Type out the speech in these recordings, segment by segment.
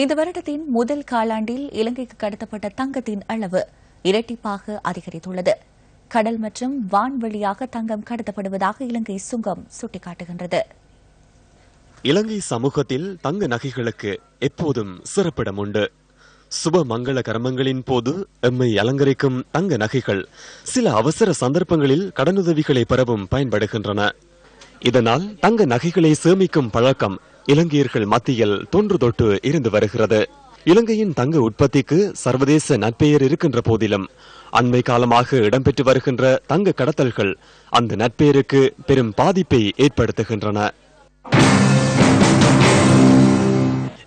இந்த வருடத்தின் முதல் காலாண்டில் இலங்கைக்கு கடத்தப்பட்ட தங்கத்தின் அளவு இரட்டிப்பாக அதிகரித்துள்ளது. கடல் மற்றும் வான்வெளியாக தங்கம் கடத்தப்படுவதாக இலங்கை சுங்கம் சுட்டிக்காட்டுகின்றது. இலங்கை சமூகத்தில் தங்க நகைகளுக்கு எப்போதும் சிறப்பிடம் உண்டு. சுப மங்கள கர்மங்களின் போது எம்மை அலங்கரிக்கும் தங்க நகைகள் சில அவசர சந்தர்ப்பங்களில் கடனுதவிகளை பெறவும் பயன்படுகின்றன. இதனால் தங்க நகைகளை சேமிக்கும் பழக்கம் இலங்கையர்கள் மத்தியில் தொன்று தொட்டு இருந்து வருகிறது. இலங்கையின் தங்க உற்பத்திக்கு சர்வதேச நற்பெயர் இருக்கின்ற போதிலும் அண்மை காலமாக இடம்பெற்று வருகின்ற தங்க கடத்தல்கள் அந்த நட்பெயருக்கு பெரும் பாதிப்பை ஏற்படுத்துகின்றன.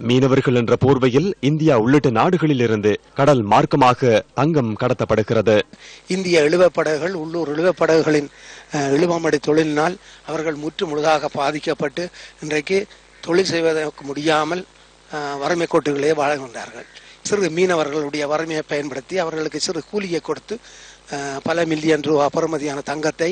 மீனவர்கள் என்ற போர்வையில் இந்தியா உள்ளிட்ட நாடுகளில் இருந்து கடல் மார்க்கமாக தங்கம் கடத்தப்படுகிறது. இந்திய இழுவப்படகுகள் உள்ளூர் இழுவப்படகுகளின் இழுவமடை தொழிலினால் அவர்கள் முற்று முழுதாக பாதிக்கப்பட்டு இன்றைக்கு தொழில் செய்வதற்கு முடியாமல் வறுமை கோட்டுகளே வாழ்கின்றார்கள் சிறு மீனவர்களுடைய வறுமையை பயன்படுத்தி அவர்களுக்கு சிறு கூலியை கொடுத்து பல மில்லியன் ரூபா பெறுமதியான தங்கத்தை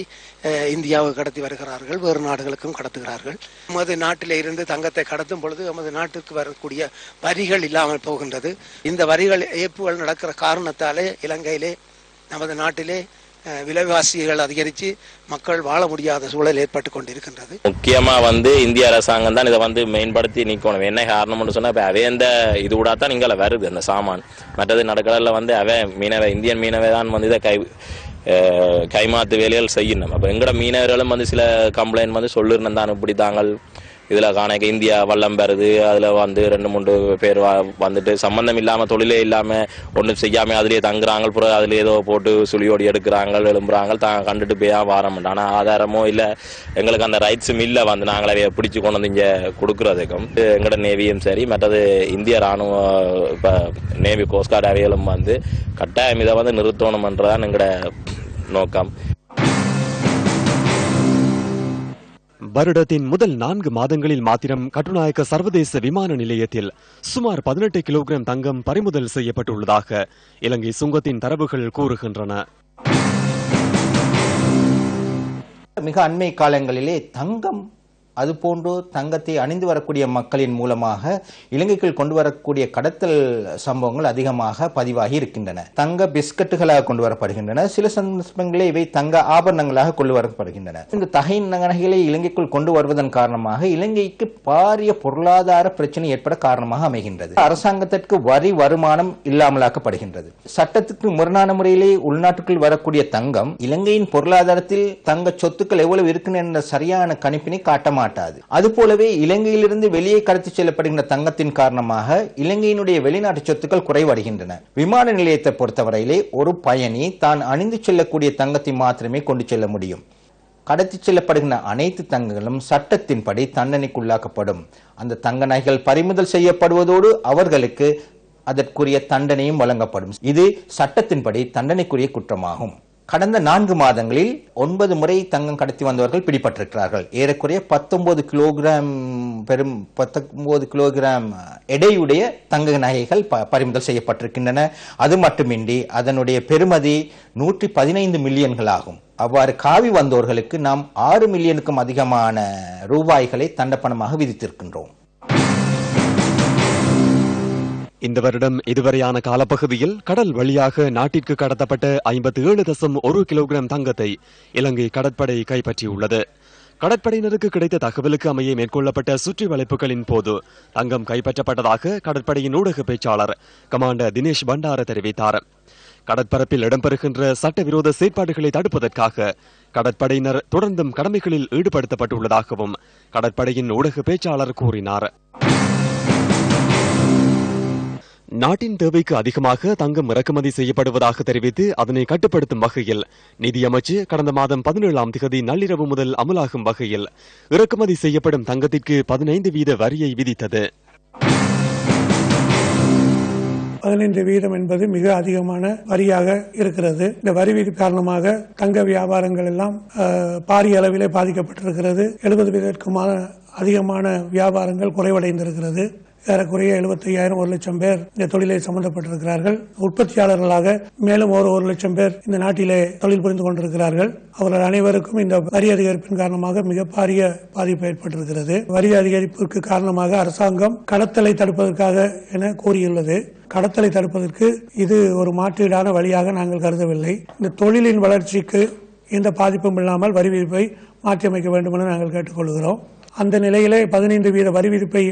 இந்தியாவுக்கு கடத்தி வருகிறார்கள் வேறு நாடுகளுக்கும் கடத்துகிறார்கள். நமது நாட்டிலே இருந்து தங்கத்தை கடத்தும் பொழுது நமது நாட்டுக்கு வரக்கூடிய வரிகள் இல்லாமல் போகின்றது. இந்த வரிகள் ஏப்புகள் நடக்கிற காரணத்தாலே இலங்கையிலே நமது நாட்டிலே விலைவாசிகள் அதிகரித்து மக்கள் வாழ முடியாத சூழல் ஏற்பட்டு கொண்டிருக்கின்றது. முக்கியமாக வந்து இந்திய அரசாங்கம் தான் இதை வந்து மேம்படுத்தி நிற்கணும் என்ன காரணம்னு சொன்னால் இப்ப அவே இந்த இது கூட தான் இங்கே வருது அந்த சாமான். மற்றது நடக்கடலில் வந்து அவன் மீனவ இந்தியன் மீனவை தான் வந்து இதை கை கைமாத்து வேலைகள் செய்யணும். அப்போ எங்கட மீனவர்களும் வந்து சில கம்ப்ளைண்ட் வந்து சொல்லிருந்தேன் தான் இப்படி தாங்கள் இதுல காணக்க இந்தியா வல்லம் பெறுது. அதுல வந்து ரெண்டு மூன்று பேர் வந்துட்டு சம்பந்தம் இல்லாம தொழிலே இல்லாம ஒன்றும் செய்யாம அதுலயே தங்குறாங்க. புற அதுல ஏதோ போட்டு சுழியோடி எடுக்கிறாங்க எழும்புறாங்க. தான் கண்டுட்டு போயா வாரம் ஆனால் ஆதாரமோ இல்ல எங்களுக்கு அந்த ரைட்ஸும் இல்ல வந்து நாங்களே பிடிச்சு கொண்டு வந்து இங்க கொடுக்கறதுக்கும். எங்கட நேவியும் சரி மற்றது இந்திய ராணுவ இப்ப நேவி கோஸ்ட்கார்டு அவைகளும் வந்து கட்டாயம் இதை வந்து நிறுத்தணும்ன்றதான் எங்கட நோக்கம். வருடத்தின் முதல் நான்கு மாதங்களில் மாத்திரம் கட்டுநாயக்க சர்வதேச விமான நிலையத்தில் சுமார் பதினெட்டு கிலோகிராம் தங்கம் பறிமுதல் செய்யப்பட்டுள்ளதாக இலங்கை சுங்கத்தின் தரவுகள் கூறுகின்றன. மிக அண்மை காலங்களிலே தங்கம் அதுபோன்று தங்கத்தை அணிந்து வரக்கூடிய மக்களின் மூலமாக இலங்கைக்குள் கொண்டு வரக்கூடிய கடத்தல் சம்பவங்கள் அதிகமாக பதிவாகி இருக்கின்றன. தங்க பிஸ்கட்டுகளாக கொண்டு வரப்படுகின்றன. சில சந்தர்ப்பங்களில் இவை தங்க ஆபரணங்களாக கொண்டு வரப்படுகின்றன. இந்த தகை நகைகளை இலங்கைக்குள் கொண்டு வருவதன் காரணமாக இலங்கைக்கு பாரிய பொருளாதார பிரச்சனை ஏற்பட காரணமாக அமைகின்றது. அரசாங்கத்திற்கு வரி வருமானம் இல்லாமலாக்கப்படுகின்றது. சட்டத்துக்கு முரணான முறையிலே உள்நாட்டுக்குள் வரக்கூடிய தங்கம் இலங்கையின் பொருளாதாரத்தில் தங்க சொத்துக்கள் எவ்வளவு இருக்கின்றன என்ற சரியான கணிப்பினை காட்ட மாட்டாது. அதுபோலவே இலங்கையிலிருந்து வெளியே கடத்தி செல்லப்படுகின்ற தங்கத்தின் காரணமாக இலங்கையினுடைய வெளிநாட்டு சொத்துக்கள் குறைவடைகின்றன. விமான நிலையத்தை பொறுத்தவரையிலே ஒரு பயணி தான் அணிந்து செல்லக்கூடிய தங்கத்தை மாத்திரமே கொண்டு செல்ல முடியும். கடத்தி செல்லப்படுகின்ற அனைத்து தங்கங்களும் சட்டத்தின்படி தண்டனைக்குள்ளாக்கப்படும். அந்த தங்க நகைகள் பறிமுதல் செய்யப்படுவதோடு அவர்களுக்கு அதற்குரிய தண்டனையும் வழங்கப்படும். இது சட்டத்தின்படி தண்டனைக்குரிய குற்றமாகும். கடந்த நான்கு மாதங்களில் ஒன்பது முறை தங்கம் கடத்தி வந்தவர்கள் பிடிபட்டிருக்கிறார்கள். ஏறக்குறைய பத்தொன்பது கிலோகிராம் பெரும் பத்தொன்பது கிலோகிராம் எடையுடைய தங்க நகைகள் ப- பறிமுதல் செய்யப்பட்டிருக்கின்றன. அது மட்டுமின்றி அதனுடைய பெறுமதி நூற்றி பதினைந்து மில்லியன்கள் ஆகும் அவ்வாறு காவி வந்தோர்களுக்கு நாம் ஆறு மில்லியனுக்கும் அதிகமான ரூபாய்களை தண்டப்பணமாக விதித்திருக்கின்றோம். இந்த வருடம் இதுவரையான காலப்பகுதியில் கடல் வழியாக நாட்டிற்கு கடத்தப்பட்ட ஐம்பத்தி ஏழு தசம் ஒரு கிலோகிராம் தங்கத்தை இலங்கை கடற்படை கைப்பற்றியுள்ளது. கடற்படையினருக்கு கிடைத்த தகவலுக்கு அமைய மேற்கொள்ளப்பட்ட சுற்றி வளைப்புகளின் போது தங்கம் கைப்பற்றப்பட்டதாக கடற்படையின் ஊடக பேச்சாளர் கமாண்டர் தினேஷ் பண்டார தெரிவித்தார். கடற்பரப்பில் இடம்பெறுகின்ற சட்டவிரோத செயற்பாடுகளை தடுப்பதற்காக கடற்படையினர் தொடர்ந்தும் கடமைகளில் ஈடுபடுத்தப்பட்டுள்ளதாகவும் கடற்படையின் ஊடக பேச்சாளர் கூறினார். நாட்டின் தேவைக்கு அதிகமாக தங்கம் இறக்குமதி செய்யப்படுவதாக தெரிவித்து அதனை கட்டுப்படுத்தும் வகையில் நிதியமைச்சு கடந்த மாதம் பதினேழாம் திகதி நள்ளிரவு முதல் அமலாகும் வகையில் இறக்குமதி செய்யப்படும் தங்கத்திற்கு பதினைந்து வீத வரியை விதித்தது. பதினைந்து வீதம் என்பது மிக அதிகமான வரியாக இருக்கிறது. இந்த வரி விதி காரணமாக தங்க வியாபாரங்கள் எல்லாம் பாரிய அளவிலே பாதிக்கப்பட்டிருக்கிறது. எழுபது வீதத்துக்குமான அதிகமான வியாபாரங்கள் குறைவடைந்திருக்கிறது. ஏறக்குறைய எழுபத்தையாயிரம் ஒரு லட்சம் பேர் இந்த தொழிலை சம்பந்தப்பட்டிருக்கிறார்கள். உற்பத்தியாளர்களாக மேலும் ஒரு ஒரு லட்சம் பேர் இந்த நாட்டிலே தொழில் புரிந்து கொண்டிருக்கிறார்கள். அவர்கள் அனைவருக்கும் இந்த வரி அதிகரிப்பின் காரணமாக மிக பாரிய பாதிப்பு ஏற்பட்டிருக்கிறது. வரி அதிகரிப்பிற்கு காரணமாக அரசாங்கம் கடத்தலை தடுப்பதற்காக என கூறியுள்ளது கடத்தலை தடுப்பதற்கு இது ஒரு மாற்றீடான வழியாக நாங்கள் கருதவில்லை. இந்த தொழிலின் வளர்ச்சிக்கு எந்த பாதிப்பும் இல்லாமல் வரி விதிப்பை மாற்றியமைக்க வேண்டும் என நாங்கள் கேட்டுக்கொள்கிறோம். அந்த நிலையிலே பதினைந்து வீத வரி விதிப்பை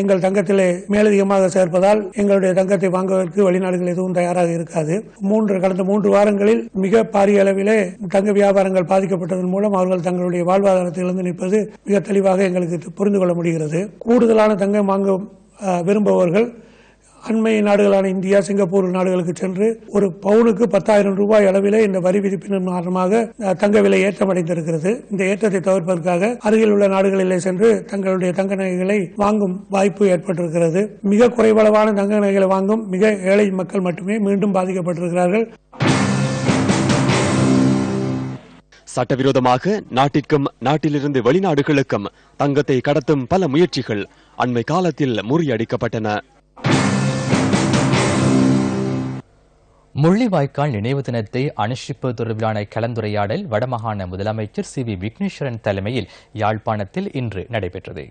எங்கள் தங்கத்திலே மேலதிகமாக சேர்ப்பதால் எங்களுடைய தங்கத்தை வாங்குவதற்கு வெளிநாடுகள் எதுவும் தயாராக இருக்காது. மூன்று கடந்த மூன்று வாரங்களில் மிக பாரிய அளவிலே தங்க வியாபாரங்கள் பாதிக்கப்பட்டதன் மூலம் அவர்கள் தங்களுடைய வாழ்வாதாரத்தை இழந்து நிற்பது மிக தெளிவாக எங்களுக்கு புரிந்து கொள்ள முடிகிறது. கூடுதலான தங்கம் வாங்க விரும்புபவர்கள் அண்மை நாடுகளான இந்தியா சிங்கப்பூர் நாடுகளுக்கு சென்று ஒரு பவுனுக்கு பத்தாயிரம் ரூபாய் அளவிலே இந்த வரி விதிப்பின் காரணமாக தங்க விலை ஏற்றமடைந்திருக்கிறது இந்த ஏற்றத்தை தவிர்ப்பதற்காக அருகில் உள்ள நாடுகளிலே சென்று தங்களுடைய தங்க நகைகளை வாங்கும் வாய்ப்பு ஏற்பட்டிருக்கிறது. மிக குறைவளவான தங்க நகைகளை வாங்கும் மிக ஏழை மக்கள் மட்டுமே மீண்டும் பாதிக்கப்பட்டிருக்கிறார்கள். சட்டவிரோதமாக நாட்டிற்கும் நாட்டிலிருந்து வெளிநாடுகளுக்கும் தங்கத்தை கடத்தும் பல முயற்சிகள் அண்மை காலத்தில் முறியடிக்கப்பட்டன. முள்ளிவாய்க்கால் நினைவு தினத்தை அனுஷ்டிப்பு தொடர்பிலான கலந்துரையாடல் வடமாகாண முதலமைச்சர் சி வி விக்னேஸ்வரன் தலைமையில் யாழ்ப்பாணத்தில் இன்று நடைபெற்றது.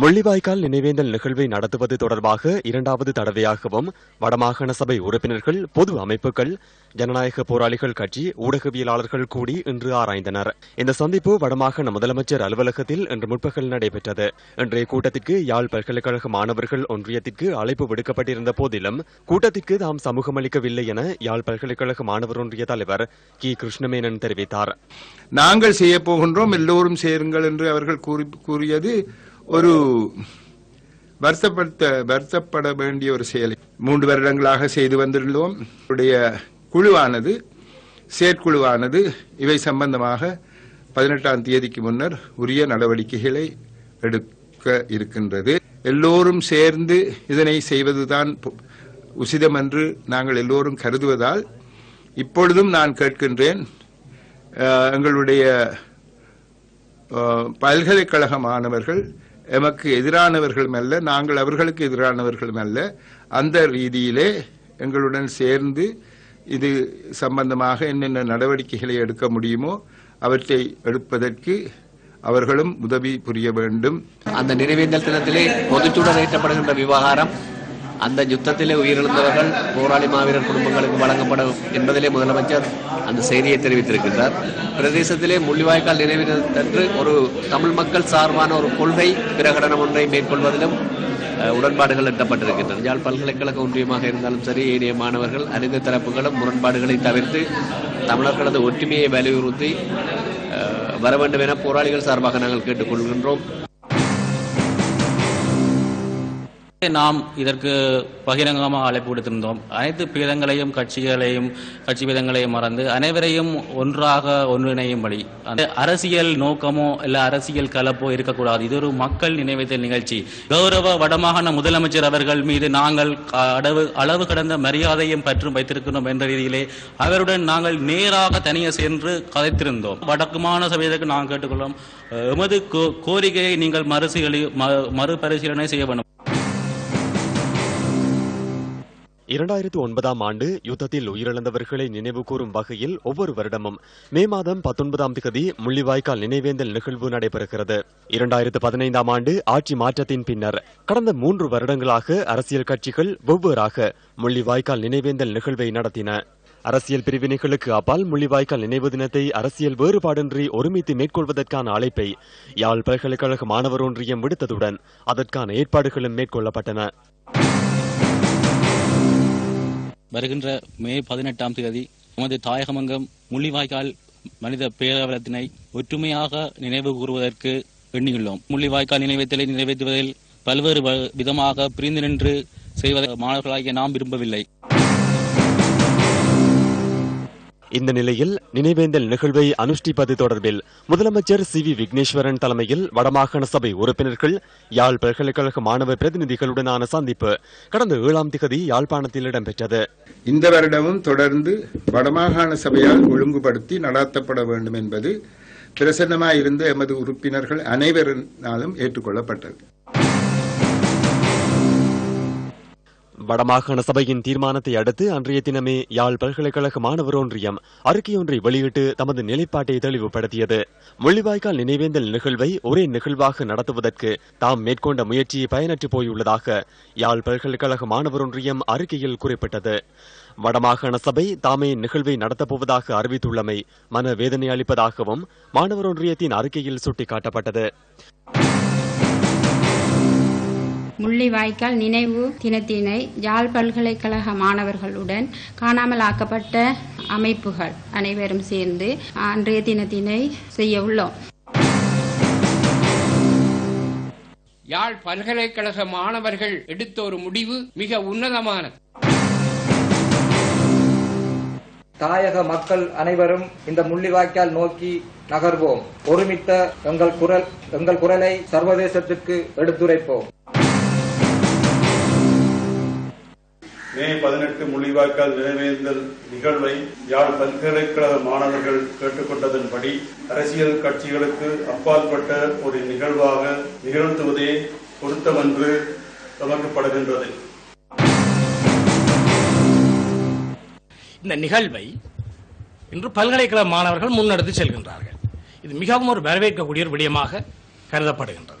முள்ளிவாய்க்கால் நினைவேந்தல் நிகழ்வை நடத்துவது தொடர்பாக இரண்டாவது தடவையாகவும் வடமாகாண சபை உறுப்பினர்கள் பொது அமைப்புகள் ஜனநாயக போராளிகள் கட்சி ஊடகவியலாளர்கள் கூடி இன்று ஆராய்ந்தனர். இந்த சந்திப்பு வடமாகாண முதலமைச்சர் அலுவலகத்தில் இன்று முற்பகல் நடைபெற்றது. இன்றைய கூட்டத்திற்கு யாழ் பல்கலைக்கழக மாணவர்கள் ஒன்றியத்திற்கு அழைப்பு விடுக்கப்பட்டிருந்த போதிலும் கூட்டத்திற்கு தாம் சமூகமளிக்கவில்லை என யாழ் பல்கலைக்கழக மாணவர் ஒன்றிய தலைவர் கி. கிருஷ்ணமேனன் தெரிவித்தார். நாங்கள் செய்ய போகின்றோம் எல்லோரும் சேருங்கள் என்று அவர்கள் கூறி- கூறியது ஒரு வருத்தப்படுத்த வருத்தப்பட வேண்டிய ஒரு செயலை மூன்று வருடங்களாக செய்து வந்திருந்தோம். உடைய குழுவானது செயற்குழுவானது இவை சம்பந்தமாக பதினெட்டாம் தேதிக்கு முன்னர் உரிய நடவடிக்கைகளை எடுக்க இருக்கின்றது. எல்லோரும் சேர்ந்து இதனை செய்வதுதான் உசிதம் என்று நாங்கள் எல்லோரும் கருதுவதால் இப்பொழுதும் நான் கேட்கின்றேன் எங்களுடைய பல்கலைக்கழக மாணவர்கள் எமக்கு எதிரானவர்களும் அல்ல நாங்கள் அவர்களுக்கு எதிரானவர்களும் அல்ல அந்த ரீதியிலே எங்களுடன் சேர்ந்து இது சம்பந்தமாக என்னென்ன நடவடிக்கைகளை எடுக்க முடியுமோ அவற்றை எடுப்பதற்கு அவர்களும் உதவி புரிய வேண்டும். அந்த நினைவேந்தல் தினத்திலே பொதுச்சூடர் ஏற்றப்படுகின்ற விவகாரம் அந்த யுத்தத்திலே உயிரிழந்தவர்கள் போராளி மாவீரர் குடும்பங்களுக்கு வழங்கப்படும் என்பதிலே முதலமைச்சர் அந்த செய்தியை தெரிவித்திருக்கின்றார் பிரதேசத்திலே முள்ளிவாய்க்கால் நினைவினத்தன்று ஒரு தமிழ் மக்கள் சார்பான ஒரு கொள்கை பிரகடனம் ஒன்றை மேற்கொள்வதிலும் உடன்பாடுகள் எட்டப்பட்டிருக்கின்றன யாழ் பல்கலைக்கழக ஒன்றியமாக இருந்தாலும் சரி ஏனைய மாணவர்கள் அனைத்து தரப்புகளும் முரண்பாடுகளை தவிர்த்து தமிழர்களது ஒற்றுமையை வலியுறுத்தி வர வேண்டும் என போராளிகள் சார்பாக நாங்கள் கேட்டுக்கொள்கின்றோம் நாம் இதற்கு பகிரங்கமாக அழைப்பு விடுத்திருந்தோம். அனைத்து பேதங்களையும் கட்சிகளையும் கட்சி பேதங்களையும் மறந்து அனைவரையும் ஒன்றாக ஒன்றிணையும்படி அந்த அரசியல் நோக்கமோ இல்ல அரசியல் கலப்போ இருக்கக்கூடாது. இது ஒரு மக்கள் நினைவேந்தல் நிகழ்ச்சி. கௌரவ வடமாகாண முதலமைச்சர் அவர்கள் மீது நாங்கள் அளவு அளவு கடந்த மரியாதையும் பற்றும் வைத்திருக்கிறோம் என்ற ரீதியிலே அவருடன் நாங்கள் நேராக தனியே சென்று கதைத்திருந்தோம். வடக்கு மாகாண சபையதற்கு நாங்கள் கேட்டுக்கொள்ளும் எமது கோரிக்கையை நீங்கள் மறுசீலி மறுபரிசீலனை செய்ய வேண்டும். இரண்டாயிரத்து ஒன்பதாம் ஆண்டு யுத்தத்தில் உயிரிழந்தவர்களை நினைவு கூறும் வகையில் ஒவ்வொரு வருடமும் மே மாதம் பத்தொன்பதாம் திகதி முள்ளிவாய்க்கால் நினைவேந்தல் நிகழ்வு நடைபெறுகிறது. இரண்டாயிரத்து பதினைந்தாம் ஆண்டு ஆட்சி மாற்றத்தின் பின்னர் கடந்த மூன்று வருடங்களாக அரசியல் கட்சிகள் வெவ்வேறாக முள்ளிவாய்க்கால் நினைவேந்தல் நிகழ்வை நடத்தின. அரசியல் பிரிவினைகளுக்கு அப்பால் முள்ளிவாய்க்கால் நினைவு தினத்தை அரசியல் வேறுபாடின்றி ஒருமித்து மேற்கொள்வதற்கான அழைப்பை யாழ் பல்கலைக்கழக மாணவர் ஒன்றியம் விடுத்ததுடன் அதற்கான ஏற்பாடுகளும் மேற்கொள்ளப்பட்டன. வருகின்ற மே பதினெட்டாம் தேதி நமது தாயகமங்கம் முள்ளிவாய்க்கால் மனித பேரவலத்தினை ஒற்றுமையாக நினைவு கூறுவதற்கு எண்ணியுள்ளோம். முள்ளிவாய்க்கால் நினைவேத்தலை நிறைவேற்றுவதில் பல்வேறு விதமாக பிரிந்து நின்று செய்வதை மாணவர்களாகிய நாம் விரும்பவில்லை. இந்த நிலையில் நினைவேந்தல் நிகழ்வை அனுஷ்டிப்பது தொடர்பில் முதலமைச்சர் சி வி விக்னேஸ்வரன் தலைமையில் வடமாகாண சபை உறுப்பினர்கள் யாழ் பல்கலைக்கழக மாணவ பிரதிநிதிகளுடனான சந்திப்பு கடந்த ஏழாம் திகதி யாழ்ப்பாணத்தில் இடம்பெற்றது. இந்த வருடமும் தொடர்ந்து வடமாகாண சபையால் ஒழுங்குபடுத்தி நடாத்தப்பட வேண்டும் என்பது பிரசன்னமாயிருந்த எமது உறுப்பினர்கள் அனைவரினாலும் ஏற்றுக்கொள்ளப்பட்டது. வடமாகாண சபையின் தீர்மானத்தை அடுத்து அன்றைய தினமே யாழ் பல்கலைக்கழக மாணவர் ஒன்றியம் அறிக்கையொன்றை வெளியிட்டு தமது நிலைப்பாட்டை தெளிவுபடுத்தியது. முள்ளிவாய்க்கால் நினைவேந்தல் நிகழ்வை ஒரே நிகழ்வாக நடத்துவதற்கு தாம் மேற்கொண்ட முயற்சி பயனற்று போயுள்ளதாக யாழ் பல்கலைக்கழக மாணவர் ஒன்றியம் அறிக்கையில் குறிப்பிட்டது. வடமாகாண சபை தாமே நிகழ்வை நடத்தப்போவதாக அறிவித்துள்ளமை மன வேதனை அளிப்பதாகவும் மாணவர் ஒன்றியத்தின் அறிக்கையில் சுட்டிக்காட்டப்பட்டது. முள்ளிவாய்க்கால் நினைவு தினத்தினை யாழ் பல்கலைக்கழக மாணவர்களுடன் காணாமல் ஆக்கப்பட்ட அமைப்புகள் அனைவரும் சேர்ந்து அன்றைய தினத்தினை செய்ய உள்ளோம் யாழ் பல்கலைக்கழக மாணவர்கள் எடுத்த ஒரு முடிவு மிக உன்னதமானது. தாயக மக்கள் அனைவரும் இந்த முள்ளிவாய்க்கால் நோக்கி நகர்வோம். ஒருமித்த எங்கள் குரல் எங்கள் குரலை சர்வதேசத்திற்கு எடுத்துரைப்போம். மே பதினெட்டு முள்ளிவாய்க்கால் நினைவேந்தல் நிகழ்வை யாழ் பல்கலைக்கழக மாணவர்கள் கேட்டுக்கொண்டதன்படி அரசியல் கட்சிகளுக்கு அப்பாற்பட்ட ஒரு நிகழ்வாக நிகழ்த்துவதே பொருத்தமன்று சமர்க்கப்படுகின்றது இந்த நிகழ்வை இன்று பல்கலைக்கழக மாணவர்கள் முன்னெடுத்து செல்கின்றார்கள். இது மிகவும் ஒரு வரவேற்கக்கூடிய ஒரு விடயமாக கருதப்படுகின்றது.